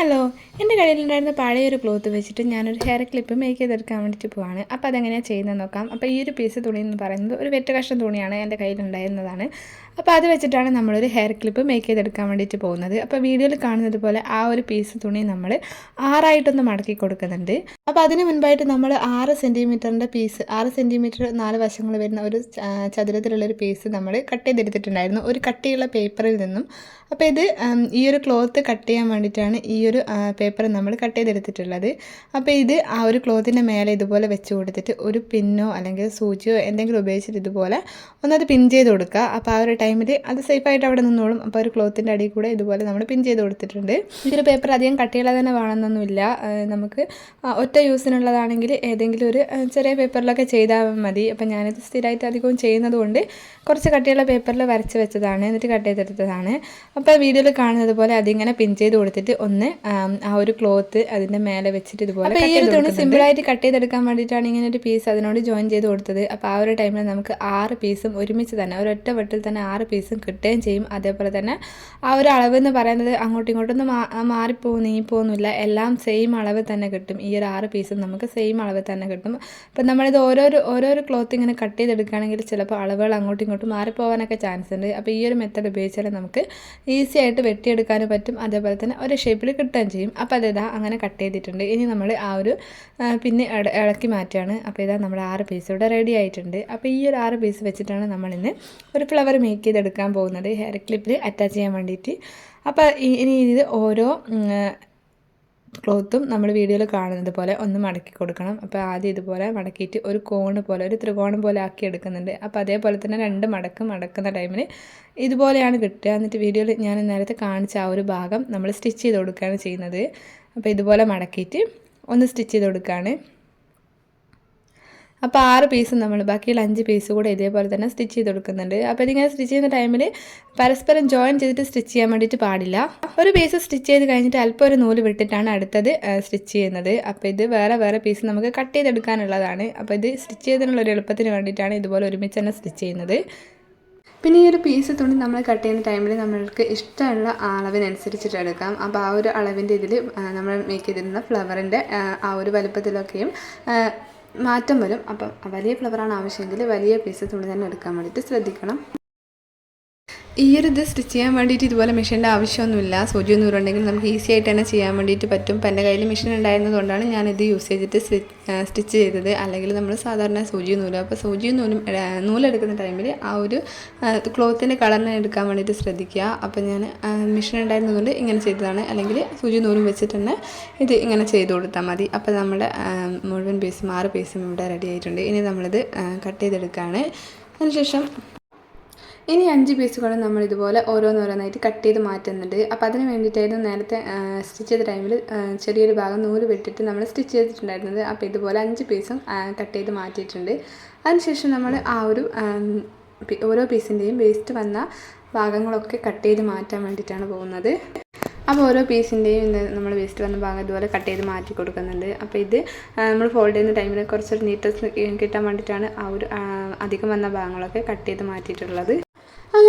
Hello എന്റെ കയ്യിലുണ്ടായിരുന്ന പഴയ ഒരു ക്ലോത്ത് വെച്ചിട്ട് ഞാനൊരു ഹെയർ ക്ലിപ്പ് മേക്ക് ചെയ്തെടുക്കാൻ വേണ്ടിയിട്ട് പോവാണ്. അപ്പോൾ അതെങ്ങനെയാണ് ചെയ്യുന്നത് നോക്കാം. അപ്പോൾ ഈ ഒരു പീസ് തുണി എന്ന് പറയുന്നത് ഒരു വെറ്റ് കഷ്ണം തുണിയാണ് എന്റെ കയ്യിലുണ്ടായിരുന്നതാണ്. അപ്പോൾ അത് വെച്ചിട്ടാണ് നമ്മളൊരു ഹെയർ ക്ലിപ്പ് മേക്ക് ചെയ്തെടുക്കാൻ വേണ്ടിയിട്ട് പോകുന്നത്. അപ്പോൾ വീഡിയോയിൽ കാണുന്നത് പോലെ ആ ഒരു പീസ് തുണി നമ്മൾ ആറായിട്ടൊന്ന് മടക്കി കൊടുക്കുന്നുണ്ട്. അപ്പോൾ അതിന് മുൻപായിട്ട് നമ്മൾ ആറ് സെന്റിമീറ്ററിന്റെ പീസ് ആറ് സെന്റിമീറ്റർ നാല് വശങ്ങൾ വരുന്ന ഒരു ചതുരത്തിലുള്ളൊരു പീസ് നമ്മൾ കട്ട് ചെയ്തെടുത്തിട്ടുണ്ടായിരുന്നു. ഒരു കട്ടിയുള്ള പേപ്പറിൽ നിന്നും അപ്പോൾ ഇത് ഈ ഒരു ക്ലോത്ത് കട്ട് ചെയ്യാൻ വേണ്ടിയിട്ടാണ് ഈ ഒരു പേപ്പർ നമ്മൾ കട്ട് ചെയ്തെടുത്തിട്ടുള്ളത്. അപ്പോൾ ഇത് ആ ഒരു ക്ലോത്തിന്റെ മേലെ ഇതുപോലെ വെച്ച് കൊടുത്തിട്ട് ഒരു പിന്നോ അല്ലെങ്കിൽ സൂചിയോ എന്തെങ്കിലും ഉപയോഗിച്ചിട്ട് ഇതുപോലെ ഒന്നത് പിൻ ചെയ്ത് കൊടുക്കുക. അപ്പോൾ ആ ഒരു ടൈമിൽ അത് സേഫായിട്ട് അവിടെ നിന്നോളും. അപ്പോൾ ഒരു ക്ലോത്തിന്റെ അടിയിൽ കൂടെ ഇതുപോലെ നമ്മൾ പിൻ ചെയ്ത് കൊടുത്തിട്ടുണ്ട്. ഒരു പേപ്പർ അധികം കട്ടിയുള്ള തന്നെ വേണമെന്നൊന്നുമില്ല നമുക്ക് ഒറ്റ യൂസിനുള്ളതാണെങ്കിൽ ഏതെങ്കിലും ഒരു ചെറിയ പേപ്പറിലൊക്കെ ചെയ്താൽ മതി. അപ്പം ഞാനിത് സ്ഥിരമായിട്ട് അധികവും ചെയ്യുന്നതുകൊണ്ട് കുറച്ച് കട്ടിയുള്ള പേപ്പറിൽ വരച്ച് വെച്ചതാണ്. എന്നിട്ട് കട്ട് ചെയ്തെടുത്തതാണ്. അപ്പോൾ വീഡിയോയിൽ കാണുന്നത് പോലെ അതിങ്ങനെ പിൻ ചെയ്ത് കൊടുത്തിട്ട് ഒന്ന് ആ ഒരു ക്ലോത്ത് അതിന്റെ മേലെ വെച്ചിട്ട് ഇതുപോലെ ഈ ഒരു തുണി സിമ്പിളായിട്ട് കട്ട് ചെയ്തെടുക്കാൻ വേണ്ടിയിട്ടാണ് ഇങ്ങനെ ഒരു പീസ് അതിനോട് ജോയിൻ ചെയ്ത് കൊടുത്തത്. അപ്പോൾ ആ ഒരു ടൈമിൽ നമുക്ക് ആറ് പീസും ഒരുമിച്ച് തന്നെ ഒരൊറ്റ വെട്ടിൽ തന്നെ ആറ് പീസും കിട്ടുകയും ചെയ്യും. അതേപോലെ തന്നെ ആ ഒരു അളവ് എന്ന് പറയുന്നത് അങ്ങോട്ടും ഇങ്ങോട്ടൊന്നും മാ മാറിപ്പോകും നീങ്ങിപ്പോകുന്നില്ല എല്ലാം സെയിം അളവ് തന്നെ കിട്ടും. ഈ ഒരു ആറ് പീസും നമുക്ക് സെയിം അളവ് തന്നെ കിട്ടും. അപ്പം നമ്മളിത് ഓരോരോ ഓരോരോ ക്ലോത്ത് ഇങ്ങനെ കട്ട് ചെയ്തെടുക്കുകയാണെങ്കിൽ ചിലപ്പോൾ അളവുകൾ അങ്ങോട്ടും ഇങ്ങോട്ടും മാറിപ്പോകാനൊക്കെ ചാൻസ് ഉണ്ട്. അപ്പോൾ ഈ ഒരു മെത്തഡ് ഉപയോഗിച്ചാൽ നമുക്ക് ഈസി ആയിട്ട് വെട്ടിയെടുക്കാനും പറ്റും. അതേപോലെ തന്നെ ഒരു ഷേപ്പിൽ കിട്ടുകയും ചെയ്യും. അപ്പോൾ അതിതാ അങ്ങനെ കട്ട് ചെയ്തിട്ടുണ്ട്. ഇനി നമ്മൾ ആ ഒരു പിന്നെ ഇളക്കി മാറ്റുകയാണ്. അപ്പോൾ ഇതാ നമ്മുടെ ആറ് പീസ് ഇവിടെ റെഡി ആയിട്ടുണ്ട്. അപ്പോൾ ഈ ഒരു ആറ് പീസ് വെച്ചിട്ടാണ് നമ്മളിന്ന് ഒരു ഫ്ലവർ മേക്ക് ചെയ്തെടുക്കാൻ പോകുന്നത്. ഹെയർ ക്ലിപ്പിൽ അറ്റാച്ച് ചെയ്യാൻ വേണ്ടിയിട്ട്. അപ്പോൾ ഇനി ഇത് ഓരോ ക്ലോത്തും നമ്മൾ വീഡിയോയിൽ കാണുന്നത് പോലെ ഒന്ന് മടക്കി കൊടുക്കണം. അപ്പോൾ ആദ്യം ഇതുപോലെ മടക്കിയിട്ട് ഒരു കോണ് പോലെ ഒരു ത്രികോണം പോലെ ആക്കി എടുക്കുന്നുണ്ട്. അപ്പോൾ അതേപോലെ തന്നെ രണ്ട് മടക്കും മടക്കുന്ന ടൈമിൽ ഇതുപോലെയാണ് കിട്ടുക. എന്നിട്ട് വീഡിയോയിൽ ഞാൻ നേരത്തെ കാണിച്ച ആ ഒരു ഭാഗം നമ്മൾ സ്റ്റിച്ച് ചെയ്ത് കൊടുക്കുകയാണ് ചെയ്യുന്നത്. അപ്പോൾ ഇതുപോലെ മടക്കിയിട്ട് ഒന്ന് സ്റ്റിച്ച് ചെയ്ത് കൊടുക്കുകയാണ്. അപ്പോൾ ആറ് പീസ് നമ്മൾ ബാക്കിയുള്ള അഞ്ച് പീസ് കൂടെ ഇതേപോലെ തന്നെ സ്റ്റിച്ച് ചെയ്ത് കൊടുക്കുന്നുണ്ട്. അപ്പോൾ ഇതിങ്ങനെ സ്റ്റിച്ച് ചെയ്യുന്ന ടൈമിൽ പരസ്പരം ജോയിൻ ചെയ്തിട്ട് സ്റ്റിച്ച് ചെയ്യാൻ വേണ്ടിയിട്ട് പാടില്ല. ഒരു പീസ് സ്റ്റിച്ച് ചെയ്ത് കഴിഞ്ഞിട്ട് അല്പം ഒരു നൂൽ വിട്ടിട്ടാണ് അടുത്തത് സ്റ്റിച്ച് ചെയ്യുന്നത്. അപ്പോൾ ഇത് വേറെ വേറെ പീസ് നമുക്ക് കട്ട് ചെയ്തെടുക്കാനുള്ളതാണ്. അപ്പോൾ ഇത് സ്റ്റിച്ച് ചെയ്തതിനുള്ള ഒരു എളുപ്പത്തിന് വേണ്ടിയിട്ടാണ് ഇതുപോലെ ഒരുമിച്ച് തന്നെ സ്റ്റിച്ച് ചെയ്യുന്നത്. പിന്നെ ഈ ഒരു പീസ് തുണി നമ്മൾ കട്ട് ചെയ്യുന്ന ടൈമിൽ നമ്മൾക്ക് ഇഷ്ടമുള്ള അളവിനനുസരിച്ചിട്ട് എടുക്കാം. അപ്പോൾ ആ ഒരു അളവിന്റെ ഇതിൽ നമ്മൾ മേക്ക് ചെയ്തിരുന്ന ഫ്ലവറിന്റെ ആ ഒരു വലുപ്പത്തിലൊക്കെയും മാറ്റം വരും. അപ്പം വലിയ ഫ്ലവറാണ് ആവശ്യമെങ്കിൽ വലിയ പീസ് തുണി തന്നെ എടുക്കാൻ വേണ്ടിയിട്ട് ശ്രദ്ധിക്കണം. ഈ ഒരു ഇത് സ്റ്റിച്ച് ചെയ്യാൻ വേണ്ടിയിട്ട് ഇതുപോലെ മെഷീന്റെ ആവശ്യമൊന്നുമില്ല. സൂചി നൂറുണ്ടെങ്കിൽ നമുക്ക് ഈസി ആയിട്ട് തന്നെ ചെയ്യാൻ വേണ്ടിയിട്ട് പറ്റും. ഇപ്പം എന്റെ കയ്യിൽ മെഷീൻ ഉണ്ടായിരുന്നതുകൊണ്ടാണ് ഞാനിത് യൂസ് ചെയ്തിട്ട് സ്റ്റിച്ച് ചെയ്തത്. അല്ലെങ്കിൽ നമ്മൾ സാധാരണ സൂചി നൂൽ. അപ്പോൾ സൂചി നൂലും നൂലെടുക്കുന്ന ടൈമിൽ ആ ഒരു ക്ലോത്തിന്റെ കളറിനെ എടുക്കാൻ വേണ്ടിയിട്ട് ശ്രദ്ധിക്കുക. അപ്പോൾ ഞാൻ മെഷീൻ ഉണ്ടായിരുന്നതുകൊണ്ട് ഇങ്ങനെ ചെയ്തതാണ്. അല്ലെങ്കിൽ സൂചി നൂലും വെച്ചിട്ട് തന്നെ ഇത് ഇങ്ങനെ ചെയ്ത് കൊടുത്താൽ മതി. അപ്പോൾ നമ്മുടെ മുഴുവൻ പീസും ആറ് പീസും ഇവിടെ റെഡി ആയിട്ടുണ്ട്. ഇനി നമ്മളിത് കട്ട് ചെയ്തെടുക്കുകയാണ് അതിനുശേഷം ഇനി അഞ്ച് പീസുകൾ നമ്മൾ ഇതുപോലെ ഓരോന്നോരോന്നായിട്ട് കട്ട് ചെയ്ത് മാറ്റുന്നുണ്ട്. അപ്പോൾ അതിന് വേണ്ടിയിട്ടായിരുന്നു നേരത്തെ സ്റ്റിച്ച് ചെയ്ത ടൈമിൽ ചെറിയൊരു ഭാഗം നൂൽ വെട്ടിട്ട് നമ്മൾ സ്റ്റിച്ച് ചെയ്തിട്ടുണ്ടായിരുന്നത്. അപ്പോൾ ഇതുപോലെ അഞ്ച് പീസും കട്ട് ചെയ്ത് മാറ്റിയിട്ടുണ്ട്. അതിനുശേഷം നമ്മൾ ആ ഒരു ഓരോ പീസിന്റെയും വേസ്റ്റ് വന്ന ഭാഗങ്ങളൊക്കെ കട്ട് ചെയ്ത് മാറ്റാൻ വേണ്ടിയിട്ടാണ് പോകുന്നത്. അപ്പോൾ ഓരോ പീസിന്റെയും നമ്മൾ വേസ്റ്റ് വന്ന ഭാഗം ഇതുപോലെ കട്ട് ചെയ്ത് മാറ്റി കൊടുക്കുന്നുണ്ട്. അപ്പോൾ ഇത് നമ്മൾ ഫോൾഡ് ചെയ്യുന്ന ടൈമിൽ കുറച്ചൊരു നീറ്റസ് കിട്ടാൻ വേണ്ടിയിട്ടാണ് ആ ഒരു അധികം വന്ന ഭാഗങ്ങളൊക്കെ കട്ട് ചെയ്ത് മാറ്റിയിട്ടുള്ളത്.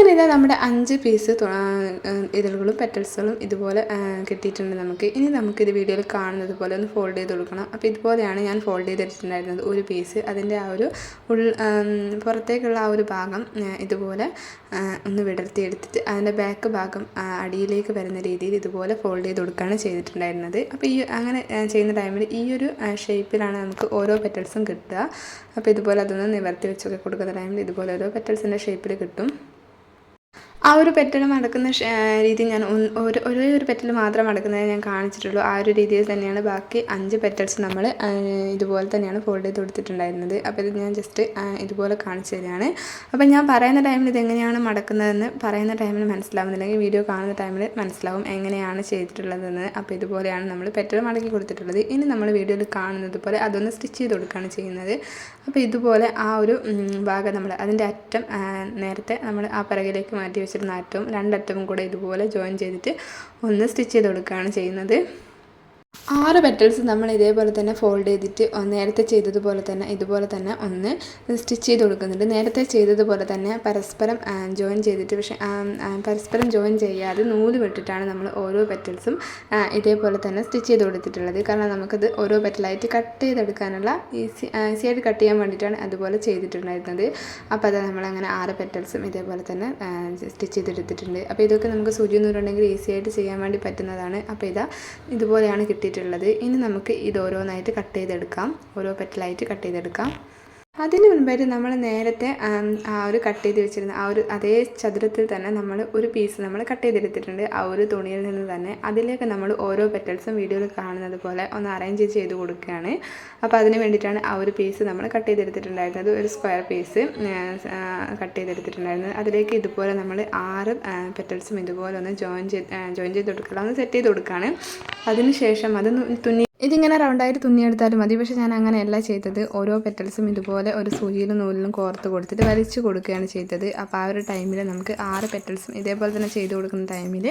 അങ്ങനെ ഇതാ നമ്മുടെ അഞ്ച് പീസ് ഇതളുകളും പെറ്റൽസുകളും ഇതുപോലെ കിട്ടിയിട്ടുണ്ട് നമുക്ക്. ഇനി നമുക്കിത് വീഡിയോയിൽ കാണുന്നത് പോലെ ഒന്ന് ഫോൾഡ് ചെയ്ത് കൊടുക്കണം. അപ്പോൾ ഇതുപോലെയാണ് ഞാൻ ഫോൾഡ് ചെയ്തെടുത്തിട്ടുണ്ടായിരുന്നത് ഒരു പീസ് അതിന്റെ ആ ഒരു ഉൾ പുറത്തേക്കുള്ള ആ ഒരു ഭാഗം ഇതുപോലെ ഒന്ന് വിടർത്തി എടുത്തിട്ട് അതിന്റെ ബാക്ക് ഭാഗം അടിയിലേക്ക് വരുന്ന രീതിയിൽ ഇതുപോലെ ഫോൾഡ് ചെയ്ത് കൊടുക്കുകയാണ് ചെയ്തിട്ടുണ്ടായിരുന്നത്. അപ്പോൾ ഈ അങ്ങനെ ചെയ്യുന്ന ടൈമിൽ ഈ ഒരു ഷേപ്പിലാണ് നമുക്ക് ഓരോ പെറ്റൽസും കിട്ടുക. അപ്പോൾ ഇതുപോലെ അതൊന്ന് നിവർത്തി വെച്ചൊക്കെ കൊടുക്കുന്ന ടൈമിൽ ഇതുപോലെ ഓരോ പെറ്റൽസിന്റെ ഷേപ്പിൽ കിട്ടും. ആ ഒരു പെറ്റൽ മടക്കുന്ന രീതി ഞാൻ ഒരു ഒരേ ഒരു പെറ്റൽ മാത്രം മടക്കുന്നത് ഞാൻ കാണിച്ചിട്ടുള്ളൂ. ആ ഒരു രീതിയിൽ തന്നെയാണ് ബാക്കി അഞ്ച് പെറ്റൽസ് നമ്മൾ ഇതുപോലെ തന്നെയാണ് ഫോൾഡ് ചെയ്ത് കൊടുത്തിട്ടുണ്ടായിരുന്നത്. അപ്പോൾ ഇത് ഞാൻ ജസ്റ്റ് ഇതുപോലെ കാണിച്ചു തരികയാണ് അപ്പോൾ ഞാൻ പറയുന്ന ടൈമിൽ ഇതെങ്ങനെയാണ് മടക്കുന്നതെന്ന് പറയുന്ന ടൈമിൽ മനസ്സിലാവുന്നില്ലെങ്കിൽ വീഡിയോ കാണുന്ന ടൈമിൽ മനസ്സിലാവും എങ്ങനെയാണ് ചെയ്തിട്ടുള്ളതെന്ന്. അപ്പോൾ ഇതുപോലെയാണ് നമ്മൾ പെറ്റൽ മടക്കി കൊടുത്തിട്ടുള്ളത്. ഇനി നമ്മൾ വീഡിയോയിൽ കാണുന്നത് പോലെ അതൊന്ന് സ്റ്റിച്ച് ചെയ്ത് കൊടുക്കുകയാണ് ചെയ്യുന്നത്. അപ്പോൾ ഇതുപോലെ ആ ഒരു ഭാഗം നമ്മൾ അതിന്റെ അറ്റം നേരത്തെ നമ്മൾ ആ പിറകിലേക്ക് മാറ്റി വെച്ചിരുന്ന അറ്റവും രണ്ടറ്റവും കൂടെ ഇതുപോലെ ജോയിൻ ചെയ്തിട്ട് ഒന്ന് സ്റ്റിച്ച് ചെയ്ത് കൊടുക്കുകയാണ് ചെയ്യുന്നത്. ആറ് പെറ്റൽസ് നമ്മൾ ഇതേപോലെ തന്നെ ഫോൾഡ് ചെയ്തിട്ട് നേരത്തെ ചെയ്തതുപോലെ തന്നെ ഇതുപോലെ തന്നെ ഒന്ന് സ്റ്റിച്ച് ചെയ്ത് കൊടുക്കുന്നുണ്ട്. നേരത്തെ ചെയ്തതുപോലെ തന്നെ പരസ്പരം ജോയിൻ ചെയ്തിട്ട് പക്ഷേ പരസ്പരം ജോയിൻ ചെയ്യാതെ നൂൽ വിട്ടിട്ടാണ് നമ്മൾ ഓരോ പെറ്റൽസും ഇതേപോലെ തന്നെ സ്റ്റിച്ച് ചെയ്ത് കൊടുത്തിട്ടുള്ളത്. കാരണം നമുക്കത് ഓരോ പെറ്റലായിട്ട് കട്ട് ചെയ്തെടുക്കാനുള്ള ഈസി ഈസി ആയിട്ട് കട്ട് ചെയ്യാൻ വേണ്ടിയിട്ടാണ് അതുപോലെ ചെയ്തിട്ടുണ്ടായിരുന്നത്. അപ്പോൾ അത് നമ്മളങ്ങനെ ആറ് പെറ്റൽസും ഇതേപോലെ തന്നെ സ്റ്റിച്ച് ചെയ്തെടുത്തിട്ടുണ്ട്. അപ്പോൾ ഇതൊക്കെ നമുക്ക് സൂചി നൂലുണ്ടെങ്കിൽ ഈസി ആയിട്ട് ചെയ്യാൻ വേണ്ടി പറ്റുന്നതാണ്. അപ്പോൾ ഇതാ ഇതുപോലെയാണ് കിട്ടിയിട്ടുള്ളത്. ഇനി നമുക്ക് ഇത് ഓരോന്നായിട്ട് കട്ട് ചെയ്തെടുക്കാം. ഓരോ പെറ്റലായിട്ട് കട്ട് ചെയ്തെടുക്കാം. അതിന് മുൻപായിട്ട് നമ്മൾ നേരത്തെ ആ ഒരു കട്ട് ചെയ്ത് വെച്ചിരുന്ന ആ ഒരു അതേ ചതുരത്തിൽ തന്നെ നമ്മൾ ഒരു പീസ് നമ്മൾ കട്ട് ചെയ്തെടുത്തിട്ടുണ്ട്. ആ ഒരു തുണിയിൽ നിന്ന് തന്നെ അതിലേക്ക് നമ്മൾ ഓരോ പെറ്റൽസും വീഡിയോയിൽ കാണുന്നത് പോലെ ഒന്ന് അറേഞ്ച് ചെയ്ത് കൊടുക്കുകയാണ്. അപ്പോൾ അതിന് വേണ്ടിയിട്ടാണ് ആ ഒരു പീസ് നമ്മൾ കട്ട് ചെയ്തെടുത്തിട്ടുണ്ടായിരുന്നത്. ഒരു സ്ക്വയർ പീസ് കട്ട് ചെയ്തെടുത്തിട്ടുണ്ടായിരുന്നത്. അതിലേക്ക് ഇതുപോലെ നമ്മൾ ആറ് പെറ്റൽസും ഇതുപോലെ ഒന്ന് ജോയിൻ ചെയ്ത് ജോയിൻ ചെയ്ത് കൊടുക്കുക. ഒന്ന് സെറ്റ് ചെയ്ത് കൊടുക്കുകയാണ്. അതിനുശേഷം അത് തുന്നി ഇതിങ്ങനെ റൗണ്ടായിട്ട് തുന്നിയെടുത്താലും മതി. പക്ഷേ ഞാൻ അങ്ങനെയല്ല ചെയ്തത്. ഓരോ പെറ്റൽസും ഇതുപോലെ ഒരു സൂചിയിലും നൂലിലും കോർത്ത് കൊടുത്തിട്ട് വലിച്ചു കൊടുക്കുകയാണ് ചെയ്തത്. അപ്പോൾ ആ ഒരു ടൈമിൽ നമുക്ക് ആറ് പെറ്റൽസും ഇതേപോലെ തന്നെ ചെയ്ത് കൊടുക്കുന്ന ടൈമിൽ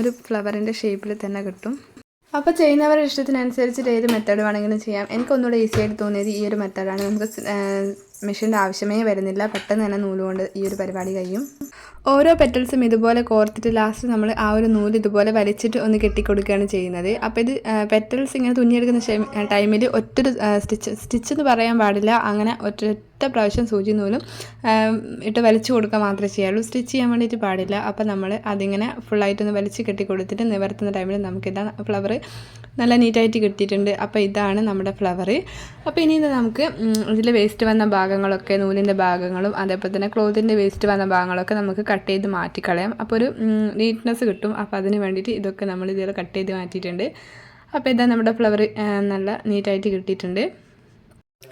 ഒരു ഫ്ലവറിന്റെ ഷേപ്പിൽ തന്നെ കിട്ടും. അപ്പോൾ ചെയ്യുന്നവരുടെ ഇഷ്ടത്തിനനുസരിച്ചിട്ട് ഏത് മെത്തേഡ് വേണമെങ്കിലും ചെയ്യാം. എനിക്കൊന്നുകൂടെ ഈസി ആയിട്ട് തോന്നിയത് ഈ ഒരു മെത്തേഡാണ് നമുക്ക് മെഷീന്റെ ആവശ്യമേ വരുന്നില്ല. പെട്ടെന്ന് തന്നെ നൂലുകൊണ്ട് ഈ ഒരു പരിപാടി കഴിയും. ഓരോ പെറ്റൽസും ഇതുപോലെ കോർത്തിട്ട് ലാസ്റ്റ് നമ്മൾ ആ ഒരു നൂൽ ഇതുപോലെ വലിച്ചിട്ട് ഒന്ന് കെട്ടിക്കൊടുക്കുകയാണ് ചെയ്യുന്നത്. അപ്പോൾ ഇത് പെറ്റൽസ് ഇങ്ങനെ തുന്നിയെടുക്കുന്ന ടൈമിൽ ഒറ്റൊരു സ്റ്റിച്ച് സ്റ്റിച്ച് എന്ന് പറയാൻ പാടില്ല. അങ്ങനെ ഒറ്റ പ്രാവശ്യം സൂചി നൂലും ഇട്ട് വലിച്ചു കൊടുക്കുക മാത്രമേ ചെയ്യുള്ളൂ സ്റ്റിച്ച് ചെയ്യാൻ വേണ്ടിയിട്ട് പാടില്ല. അപ്പോൾ നമ്മൾ അതിങ്ങനെ ഫുള്ളായിട്ടൊന്ന് വലിച്ച് കെട്ടിക്കൊടുത്തിട്ട് നിവർത്തുന്ന ടൈമിൽ നമുക്കിതാ ഫ്ലവർ നല്ല നീറ്റായിട്ട് കിട്ടിയിട്ടുണ്ട്. അപ്പോൾ ഇതാണ് നമ്മുടെ ഫ്ലവർ അപ്പോൾ ഇനി നമുക്ക് ഇതിൽ വേസ്റ്റ് വന്ന ഭാഗങ്ങളൊക്കെ നൂലിന്റെ ഭാഗങ്ങളും അതേപോലെ തന്നെ ക്ലോത്തിന്റെ വേസ്റ്റ് വന്ന ഭാഗങ്ങളൊക്കെ നമുക്ക് കട്ട് ചെയ്ത് മാറ്റിക്കളയാം. അപ്പോൾ ഒരു നീറ്റ്നെസ് കിട്ടും. അപ്പോൾ അതിന് വേണ്ടിയിട്ട് ഇതൊക്കെ നമ്മൾ ഇതുപോലെ കട്ട് ചെയ്ത് മാറ്റിയിട്ടുണ്ട്. അപ്പോൾ ഇതാ നമ്മുടെ ഫ്ലവർ നല്ല നീറ്റായിട്ട് കിട്ടിയിട്ടുണ്ട്.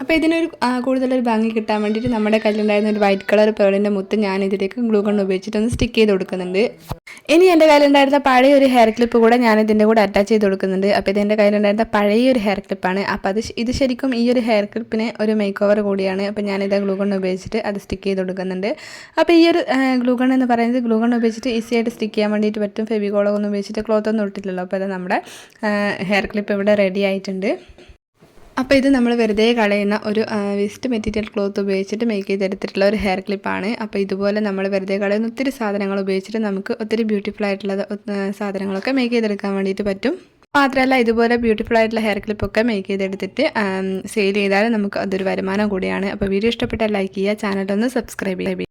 അപ്പോൾ ഇതിനൊരു കൂടുതലൊരു ഭംഗി കിട്ടാൻ വേണ്ടിയിട്ട് നമ്മുടെ കയ്യിലുണ്ടായിരുന്ന ഒരു വൈറ്റ് കളർ പേളിന്റെ മുത്ത് ഞാൻ ഇതിലേക്ക് ഗ്ലൂ ഗൺ ഉപയോഗിച്ചിട്ട് ഒന്ന് സ്റ്റിക്ക് ചെയ്ത് കൊടുക്കുന്നുണ്ട്. ഇനി എന്റെ കയ്യിലുണ്ടായിരുന്ന പഴയ ഒരു ഹെയർ ക്ലിപ്പ് കൂടെ ഞാൻ ഇതിന്റെ കൂടെ അറ്റാച്ച് ചെയ്ത് കൊടുക്കുന്നുണ്ട്. അപ്പോൾ ഇത് എന്റെ കയ്യിലുണ്ടായിരുന്ന പഴയ ഒരു ഹെയർ ക്ലിപ്പാണ് അപ്പോൾ അത് ഇത് ശരിക്കും ഈ ഒരു ഹെയർ ക്ലിപ്പിന് ഒരു മേക്ക് ഓവർ കൂടിയാണ്. അപ്പോൾ ഞാനിത് ഗ്ലൂ കൊണ്ട് ഉപയോഗിച്ചിട്ട് അത് സ്റ്റിക്ക് ചെയ്ത് കൊടുക്കുന്നുണ്ട്. അപ്പോൾ ഈ ഒരു ഗ്ലൂഗൺ എന്ന് പറയുന്നത് ഗ്ലൂഗൺ ഉപയോഗിച്ചിട്ട് ഈസി ആയിട്ട് സ്റ്റിക്ക് ചെയ്യാൻ വേണ്ടിയിട്ട് പറ്റും. ഫെവികോളൊന്നും ഉപയോഗിച്ചിട്ട് ക്ലോത്ത് ഒന്നും ഇട്ടില്ലല്ലോ അപ്പോൾ അത് നമ്മുടെ ഹെയർ ക്ലിപ്പ് ഇവിടെ റെഡി ആയിട്ടുണ്ട്. അപ്പോൾ ഇത് നമ്മൾ വെറുതെ കളയുന്ന ഒരു വേസ്റ്റ് മെറ്റീരിയൽ ക്ലോത്ത് ഉപയോഗിച്ചിട്ട് മേക്ക് ചെയ്തെടുത്തിട്ടുള്ള ഒരു ഹെയർ ക്ലിപ്പാണ് അപ്പോൾ ഇതുപോലെ നമ്മൾ വെറുതെ കളയുന്ന ഒത്തിരി സാധനങ്ങൾ ഉപയോഗിച്ചിട്ട് നമുക്ക് ഒത്തിരി ബ്യൂട്ടിഫുൾ ആയിട്ടുള്ള സാധനങ്ങളൊക്കെ മേക്ക് ചെയ്തെടുക്കാൻ വേണ്ടിയിട്ട് പറ്റും. മാത്രമല്ല ഇതുപോലെ ബ്യൂട്ടിഫുൾ ആയിട്ടുള്ള ഹെയർ ക്ലിപ്പൊക്കെ മേക്ക് ചെയ്തെടുത്തിട്ട് സെയിൽ ചെയ്താൽ നമുക്ക് അതൊരു വരുമാനം കൂടിയാണ്. അപ്പോൾ വീഡിയോ ഇഷ്ടപ്പെട്ടാൽ ലൈക്ക് ചെയ്യുക ചാനലൊന്ന് സബ്സ്ക്രൈബ് ചെയ്യുക.